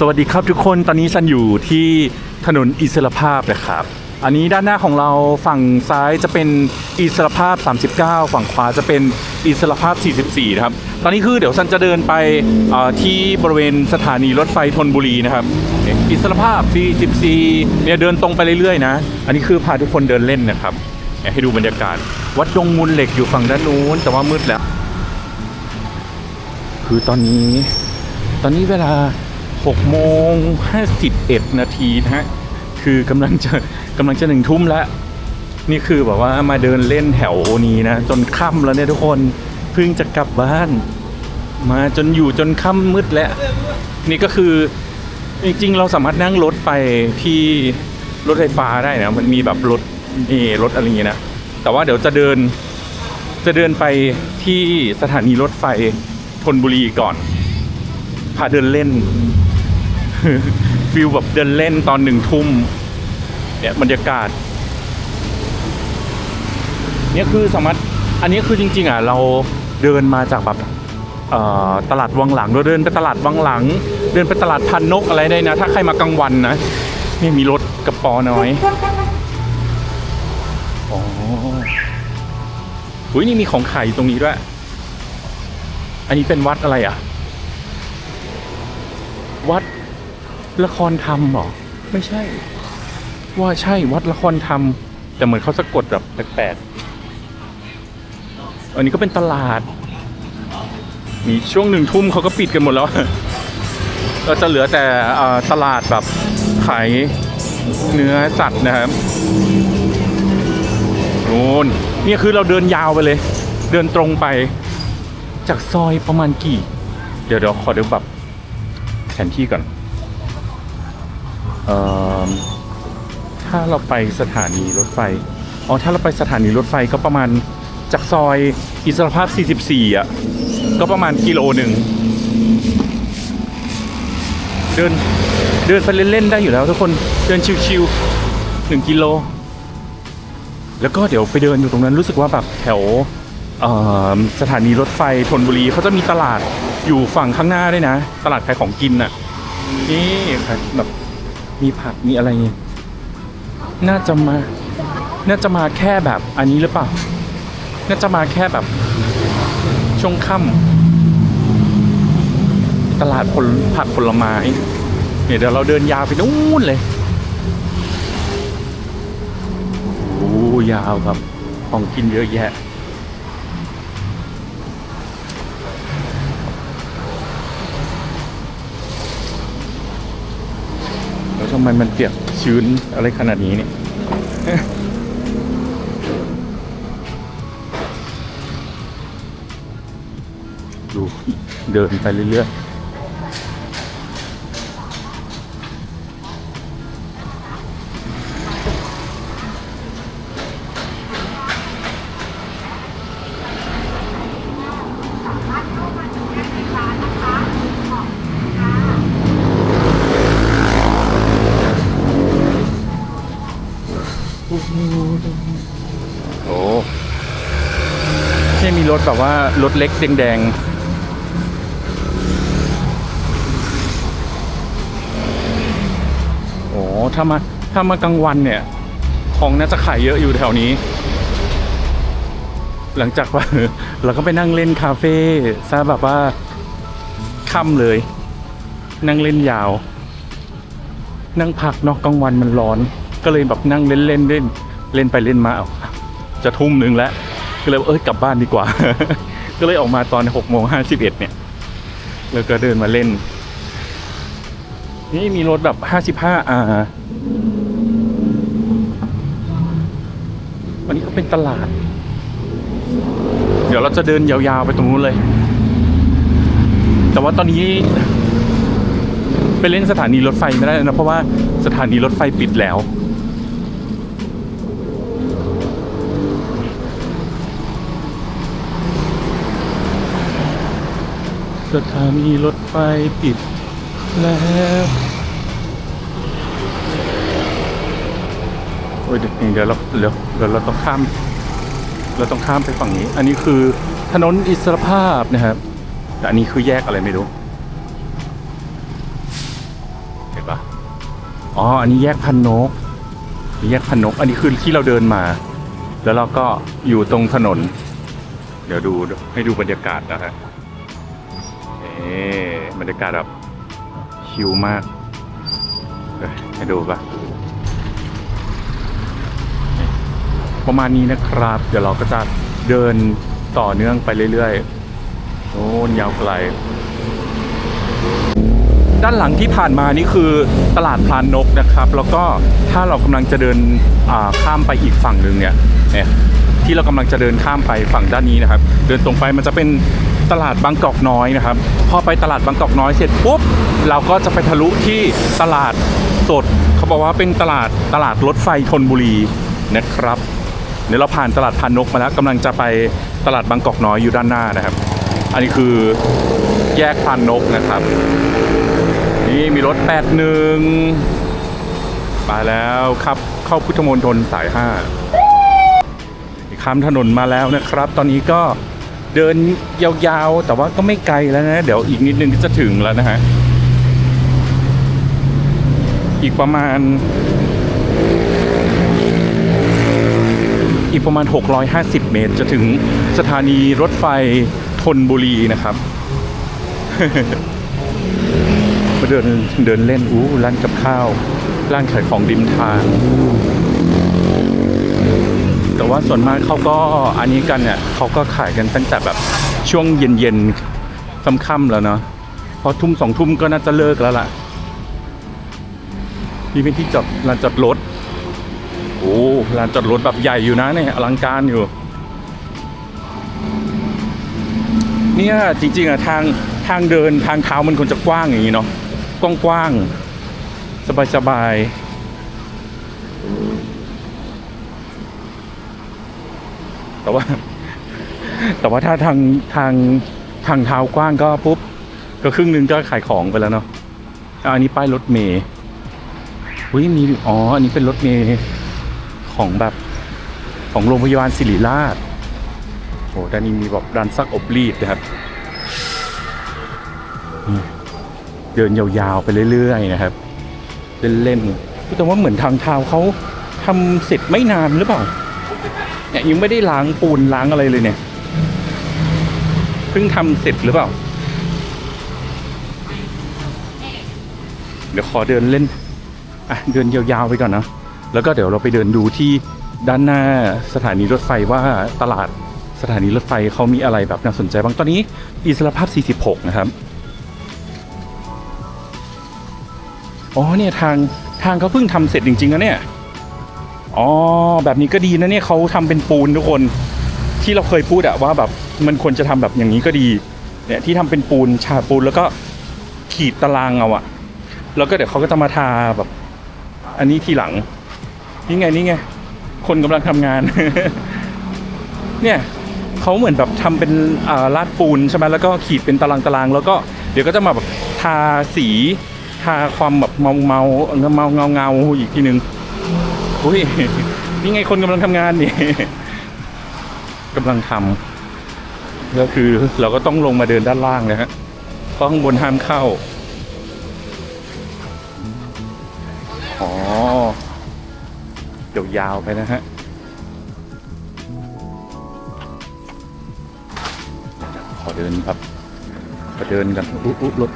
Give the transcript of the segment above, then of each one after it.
สวัสดีครับทุกคนตอนนี้ฉันอยู่ที่ถนนอิสรภาพนะครับ อันนี้ด้านหน้าของเราฝั่งซ้ายจะเป็นอิสรภาพ 39 ฝั่งขวาจะเป็นอิสรภาพ 44 นะครับ ตอนนี้คือเดี๋ยวฉันจะเดินไปที่บริเวณสถานีรถไฟธนบุรีนะครับ อิสรภาพ 44 เนี่ยเดินตรงไปเรื่อยๆนะ อันนี้คือพาทุกคนเดินเล่นนะครับให้ดูบรรยากาศ วัดดงมูลเหล็กอยู่ฝั่งด้านนู้นแต่ว่ามืดแล้ว คือตอนนี้ ตอนนี้เวลา 6โมง51 นาทีนะฮะ คือกำลังจะกำลังจะหนึ่งทุ่มแล้ว นี่คือแบบว่ามาเดินเล่นแถวนี้นะ จนค่ำแล้วเนี่ยทุกคนเพิ่งจะกลับบ้าน มาจนอยู่จนค่ำมืดแล้ว นี่ก็คือจริงๆ เราสามารถนั่งรถไปที่รถไฟฟ้าได้นะ มันมีแบบรถนี่รถอะไรอย่างเงี้ยนะ แต่ว่าเดี๋ยวจะเดินจะเดินไปที่สถานีรถไฟธนบุรีก่อน พาเดินเล่น ฟิลแบบเดินเล่นตอนหนึ่งทุ่มเนี่ยบรรยากาศ เนี่ยคือสามารถอันนี้คือจริง ๆอะเราเดินมาจากแบบตลาดวังหลังเราเดินไปตลาดวังหลัง เดินไปตลาดพันนกอะไรได้นะ ถ้าใครมากลางวันนะนี่มีรถกระปอน้อยอ๋ออุ้ยนี่มีของขายอยู่ตรงนี้ด้วย อันนี้เป็นวัดอะไรอะ วัด ละครธรรมหรอ ไม่ใช่ ว่าใช่วัดละครธรรม แต่เหมือนเขาสะกดแบบแปลกๆอันนี้ก็เป็นตลาด มีช่วงหนึ่งทุ่มเขาก็ปิดกันหมดแล้วก็จะเหลือแต่ตลาดแบบขายเนื้อสัตว์นะครับโน่นนี่คือเราเดินยาวไปเลย เดินตรงไป จากซอยประมาณกี่ เดี๋ยวเดี๋ยวขอดูแบบแผนที่ก่อน ถ้าเราไปสถานีรถไฟ อ๋อ ถ้าเราไปสถานีรถไฟก็ประมาณจากซอยอิสรภาพ 44 อะ ก็ประมาณกิโลหนึ่ง เดิน เดินไปเล่น ๆ ได้อยู่แล้วทุกคน เดินชิวๆหนึ่งกิโล แล้วก็เดี๋ยวไปเดินอยู่ตรงนั้นรู้สึกว่าแบบแถวสถานีรถไฟธนบุรีเขาจะมีตลาดอยู่ฝั่งข้างหน้าด้วยนะ ตลาดขายของกินน่ะ นี่แบบ มีผักมีอะไรเงี้ยน่าจะมา น่าจะมาแค่แบบอันนี้หรือเปล่า น่าจะมาแค่แบบช่วงค่ำตลาดผลผักผลไม้เนี่ยเดี๋ยวเราเดินยาวไปนู่นเลยโอ้ยาวครับ ของกินเยอะแยะ แล้วทำไมมันเปียกชื้นอะไรขนาดนี้เนี่ยดูเดินไปเรื่อยๆ โอ้นี่มีรถแบบว่ารถเล็กแดงๆ โอ้ถ้ามาถ้ามากลางวันเนี่ย ของน่าจะขายเยอะอยู่แถวนี้ หลังจากว่าเราก็ไปนั่งเล่นคาเฟ่ซะแบบว่าค่ำเลย นั่งเล่นยาว นั่งพักเนอกกลางวันมันร้อน ก็เลยแบบนั่งเล่นเล่นเล่นเล่นไปเล่นมาเอาจะทุ่มหนึ่งแล้ว ก็เลยเอ้ยกลับบ้านดีกว่า ก็เลยออกมาตอนหกโมงห้าสิบเอ็ดเนี่ย แล้วก็เดินมาเล่น นี่มีรถแบบห้าสิบห้าอ่าวันนี้ก็เป็นตลาด เดี๋ยวเราจะเดินยาวๆไปตรงนู้นเลย แต่ว่าตอนนี้ไปเล่นสถานีรถไฟไม่ได้นะเพราะว่าสถานีรถไฟปิดแล้ว สถานีรถไฟปิดแล้วโอ้ยเดี๋ยวเดี๋ยวเราเดี๋ยวเดี๋ยวเราต้องข้าม เราต้องข้ามไปฝั่งนี้ อันนี้คือถนนอิสรภาพนะครับแต่อันนี้คือแยกอะไรไม่รู้เห็นปะอ๋ออันนี้แยกพันนกแยกพันนก อันนี้คือที่เราเดินมา แล้วเราก็อยู่ตรงถนน เดี๋ยวดูให้ดูบรรยากาศนะฮะ นี่บรรยากาศแบบชิลมากเอ้ยให้ดูปะประมาณนี้นะครับ เดี๋ยวเราก็จะเดินต่อเนื่องไปเรื่อยๆโอ้ยาวไกล ด้านหลังที่ผ่านมานี่คือตลาดพลานนกนะครับ แล้วก็ถ้าเรากำลังจะเดินข้ามไปอีกฝั่งหนึ่งเนี่ยเนี่ย ที่เรากำลังจะเดินข้ามไปฝั่งด้านนี้นะครับ เดินตรงไปมันจะเป็นตลาดบางกอกน้อยนะครับ พอไปตลาดบางกอกน้อยเสร็จปุ๊บเราก็จะไปทะลุที่ตลาดสด เขาบอกว่าเป็นตลาดตลาดรถไฟธนบุรีนะครับเดี๋ยวเราผ่านตลาดพานกมาแล้วกำลังจะไปตลาดบางกอกน้อยอยู่ด้านหน้านะครับ อันนี้คือแยกพานนกนะครับ นี่มีรถแปดหนึ่งมาแล้วครับเข้าพุทธมณฑลสายห้า ข้ามถนนมาแล้วนะครับ ตอนนี้ก็เดินยาวๆ แต่ว่าก็ไม่ไกลแล้วนะ เดี๋ยวอีกนิดนึงก็จะถึงแล้วนะฮะ อีกประมาณ อีกประมาณ 650 เมตร จะถึงสถานีรถไฟธนบุรีนะครับมาเดินเดินเล่นอู้ร้านกับข้าว ร้านขายของริมทาง ว่าส่วนมากเขาก็อันนี้กันเนี่ยเขาก็ขายกันตั้งแต่แบบช่วงเย็นๆค่ำๆแล้วเนาะพอทุ่มสองทุ่มก็น่าจะเลิกแล้วล่ะนี่เป็นที่จอดลานจอดรถโอ้ลานจอดรถแบบใหญ่อยู่นะเนี่ยอลังการอยู่ เนี่ยจริงๆอะทางทางเดินทางเท้ามันควรจะกว้างอย่างนี้เนาะกว้างๆสบายๆ แต่ว่า แต่ว่าถ้าทางทางทางเท้ากว้างก็ปุ๊บ ก็ครึ่งนึงก็ขายของไปแล้วเนาะอันนี้ป้ายรถเมย์อุ้ยมีอ๋อ อันนี้เป็นรถเมย์ของแบบของโรงพยาบาลศิริราชโอ้ด้านนี้มีแบบร้านซักอบรีดนะครับเดินยาวๆไปเรื่อยๆนะครับ เล่นๆแต่ว่าเหมือนทางเท้าเขาทำเสร็จไม่นานหรือเปล่า เนี่ยยังไม่ได้ล้างปูนล้างอะไรเลยเนี่ยเพิ่งทำเสร็จหรือเปล่า เดี๋ยวขอเดินเล่นอะเดินยาวๆไปก่อนนะแล้วก็เดี๋ยวเราไปเดินดูที่ด้านหน้าสถานีรถไฟว่าตลาดสถานีรถไฟเขามีอะไรแบบน่าสนใจบ้างตอนนี้อิสรภาพ 46 นะครับ อ๋อเนี่ยทางทางเขาเพิ่งทำเสร็จจริงๆนะเนี่ย อ๋อแบบนี้ก็ดีนะเนี่ยเขาทำเป็นปูนทุกคนที่เราเคยพูดอะว่าแบบมันควรจะทำแบบอย่างนี้ก็ดีเนี่ยที่ทำเป็นปูนฉาบปูนแล้วก็ขีดตารางเอาอะแล้วก็เดี๋ยวเขาก็จะมาทาแบบ อันนี้ทีหลังนี่ไงนี่ไงคนกำลังทำงาน เนี่ยเขาเหมือนแบบทำเป็นลาดปูนใช่ไหมแล้วก็ขีดเป็นตารางตารางแล้วก็เดี๋ยวก็จะมาแบบทาสี ทาความแบบเมาเมาเงาเมาเงาเงาอีกทีนึง อุ้ยนี่ไงคนกำลังทำงานนี่กำลังทำก็คือเราก็ต้องลงมาเดินด้านล่างนะฮะเพราะข้างบนห้ามเข้าอ๋อเดี๋ยวยาวไปนะฮะขอเดินครับขอเดินกันอุ๊อุ๊รถ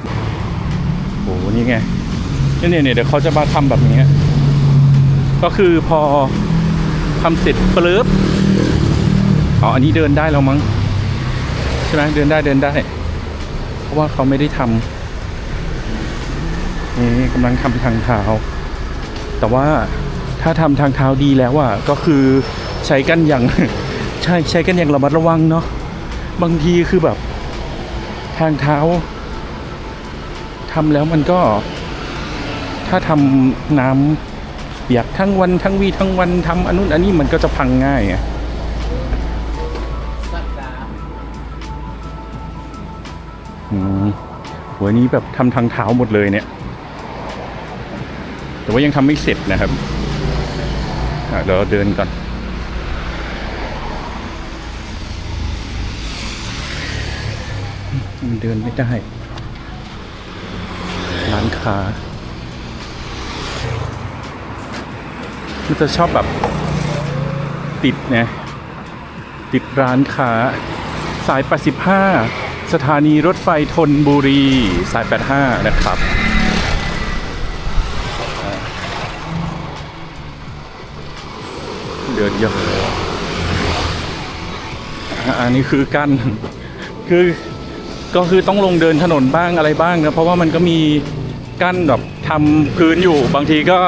โอ้โหนี่ไงนี่ยเนี่ยเนี่ยเดี๋ยวเขาจะมาทำแบบนี้ ก็คือพอทำเสร็จปลื้บอ๋ออันนี้เดินได้แล้วมั้งใช่ไหมเดินได้เดินได้ เพราะว่าเขาไม่ได้ทำนี่กำลังทำทางเท้าแต่ว่าถ้าทำทางเท้าดีแล้วอะก็คือใช้กันอย่างใช่ใช้กันอย่างระมัดระวังเนาะบางทีคือแบบ ทางเท้าทำแล้วมันก็ ถ้าทำน้ำ เปียกทั้งวันทั้งวีทั้งวันทำอันนู้นอันนี้มันก็จะพังง่ายไงอืมโหอันนี้แบบทำทางเท้าหมดเลยเนี่ย แต่ว่ายังทำไม่เสร็จนะครับเดี๋ยวเราเดินก่อนมันเดินไม่ได้ ร้านค้า มันจะชอบแบบติดนี่ยติดร้านค้า สาย 85 สถานีรถไฟธนบุรี สาย 85 นะครับ เดินเยอะอะอันนี้คือกั้นคือก็คือต้องลงเดินถนนบ้างอะไรบ้างนะเพราะว่ามันก็มีกั้นแบบทำพื้นอยู่บางทีก็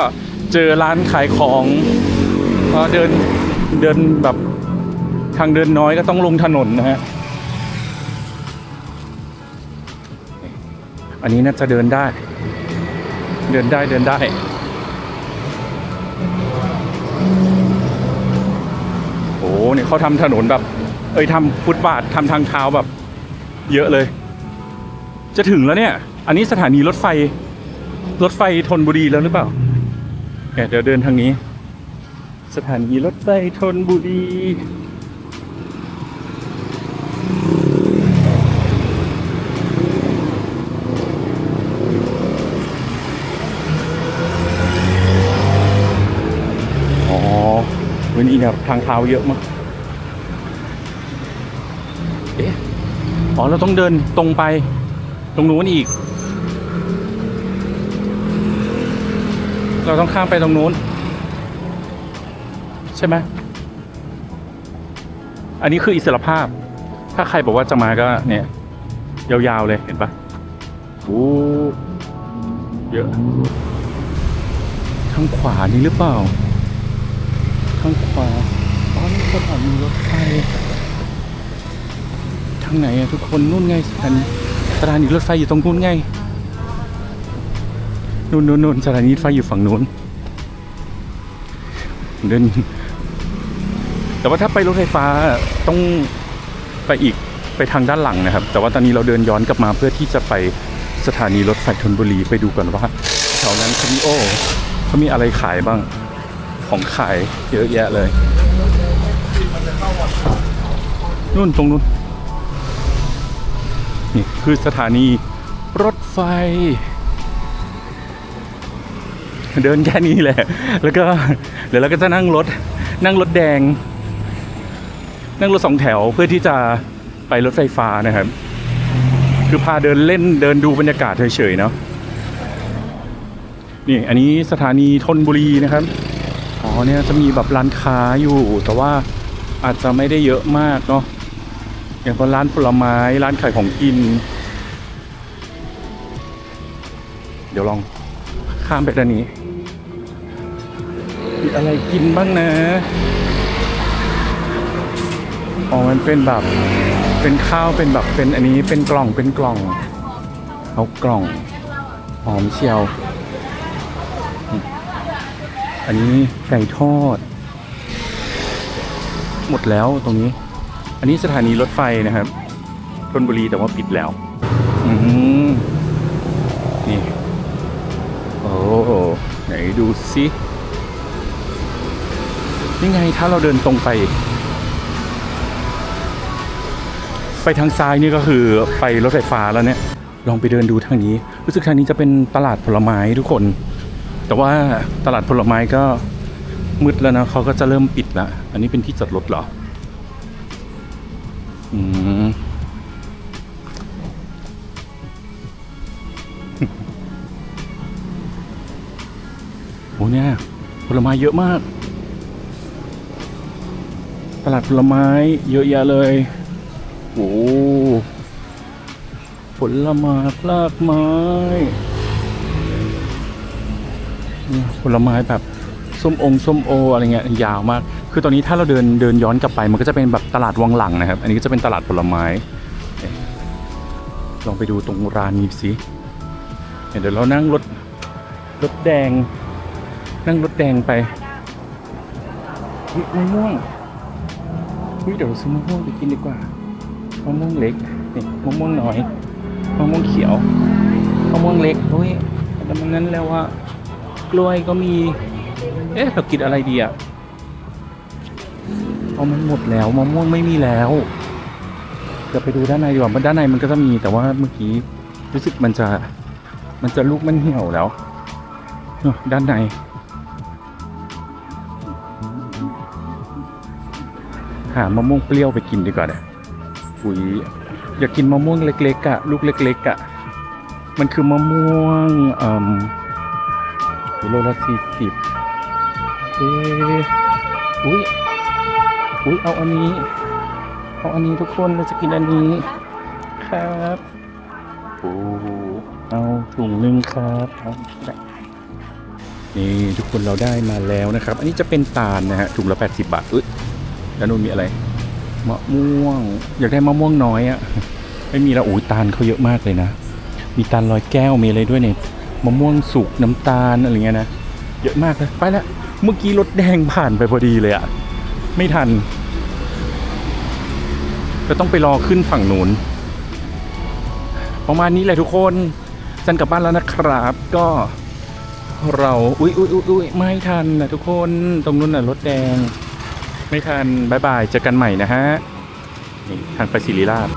เจอร้านขายของเดินเดินแบบทางเดินน้อยก็ต้องลงถนนนะฮะ อันนี้น่าจะเดินได้ เดินได้เดินได้ โอ้เนี่ยเขาทำถนนแบบ เอ้ยทำฟุตบาททำทางเท้าแบบ เยอะเลย จะถึงแล้วเนี่ย อันนี้สถานีรถไฟ รถไฟธนบุรีแล้วหรือเปล่า เดี๋ยวเดินทางนี้ สถานีรถไฟธนบุรีอ๋อวันนี้เนี่ยทางเท้าเยอะมาก เอ๊ะ อ๋อ เราต้องเดินตรงไป ตรงนู้นอีก เราต้องข้ามไปตรงนู้น ใช่ไหมอันนี้คืออิสรภาพ ถ้าใครบอกว่าจะมาก็เนี่ย ยาวๆเลยเห็นปะโอ้เยอะทางขวานี่หรือเปล่าทางขวาอ๋อนี่สถานีรถไฟทางไหนอะทุกคนนู่นไงสถานีสถานีรถไฟอยู่ตรงนู้นไง นู่นนู่นนู่นสถานีรถไฟอยู่ฝั่งนู้นเดินแต่ว่าถ้าไปรถไฟฟ้าต้องไปอีกไปทางด้านหลังนะครับ แต่ว่าตอนนี้เราเดินย้อนกลับมาเพื่อที่จะไปสถานีรถไฟธนบุรีไปดูก่อนว่าแถวนั้นเขามีโอเขามีอะไรขายบ้างของขายเยอะแยะเลยนู่นตรงนู้นนี่คือสถานีรถไฟ เดินแค่นี้แหละ แล้วก็เดี๋ยวเราก็จะนั่งรถนั่งรถแดง นั่งรถสองแถวเพื่อที่จะไปรถไฟฟ้านะครับ คือพาเดินเล่นเดินดูบรรยากาศเฉยๆเนาะนี่อันนี้สถานีธนบุรีนะครับอ๋อเนี่ยจะมีแบบร้านค้าอยู่ แต่ว่าอาจจะไม่ได้เยอะมากเนาะอย่างก็ร้านผลไม้ร้านขายของกิน เดี๋ยวลองข้ามไปด้านนี้ อะไรกินบ้างนะอ๋อมันเป็นแบบ เป็นข้าวเป็นแบบเป็นอันนี้เป็นกล่องเป็นกล่อง เอากล่องหอมเชียว อันนี้ไก่ทอด หมดแล้วตรงนี้ อันนี้สถานีรถไฟนะครับธนบุรีแต่ว่าปิดแล้ว อืมนี่ โอ้ไหนดูสิ นี่ไงถ้าเราเดินตรงไป ไปทางซ้ายนี่ก็คือไปรถไฟฟ้าแล้วเนี่ย ลองไปเดินดูทางนี้ รู้สึกทางนี้จะเป็นตลาดผลไม้ทุกคน แต่ว่าตลาดผลไม้ก็มืดแล้วนะเขาก็จะเริ่มปิดละอันนี้เป็นที่จอดรถเหรอ อืมโอ้เนี่ยผลไม้เยอะมาก ตลาดผลไม้เยอะแยะเลย โอ้ผลไม้ลากไม้เนี่ยผลไม้แบบส้มองส้มโออะไรเงี้ยยาวมาก คือตอนนี้ถ้าเราเดินเดินย้อนกลับไป มันก็จะเป็นแบบตลาดวังหลังนะครับ อันนี้ก็จะเป็นตลาดผลไม้ ลองไปดูตรงร้านนี้สิเดี๋ยวเรานั่งรถรถแดง นั่งรถแดงไปมะม่วง อุ๊ยเดี๋ยวเราซื้อมะม่วงไปกินดีกว่ามะม่วงเล็กนี่มะม่วงน้อยมะม่วงเขียวมะม่วงเล็กเฮ้ยแต่มันนั้นแล้วว่ากล้วยก็มี เอ๊ะเรากินอะไรดีอะเอามันหมดแล้วมะม่วงไม่มีแล้วจะไปดูด้านในดีกว่าด้านในมันก็จะมีแต่ว่าเมื่อกี้รู้สึกมันจะมันจะลูกมันเหี่ยวแล้วด้านใน หามะม่วงเปรี้ยวไปกินดีกว่าเนี่ยอุ้ยอยากกินมะม่วงเล็กๆอะลูกเล็กๆอะมันคือมะม่วงอืมโลละสี่สิบเอ๊อุ้ยอุ้ยเอาอันนี้ เอาอันนี้ทุกคนเราจะกินอันนี้ ครับโอ้เอาถุงหนึ่งครับนี่ทุกคนเราได้มาแล้วนะครับ อันนี้จะเป็นตาลนะฮะถุงละ 80 บาทเอ้ย แล้วนู่นมีอะไรมะม่วง อยากได้มะม่วงน้อยอะ่ะไม่มีแล้วโอ้ยตาลเขาเยอะมากเลยนะ มีตาลลอยแก้วมีอะไรด้วยเนี่ยมะม่วงสุกน้ำตาลอะไรเงี้ยนะเยอะมากเลยไปละเมื่อกี้รถแดงผ่านไปพอดีเลยอะ่ะไม่ทันก็ต้องไปรอขึ้นฝั่งนู้นประมาณนี้แหละทุกคนจันกลับบ้านแล้วนะครับ ก็เรา อุ๊ยอุ๊ยอุ๊ยอุ๊ยไม่ทันนะทุกคน ตรงนู้นน่ะรถแดง ไม่ทันบายบาย เจอกันใหม่นะฮะนี่ทางไปศิริราช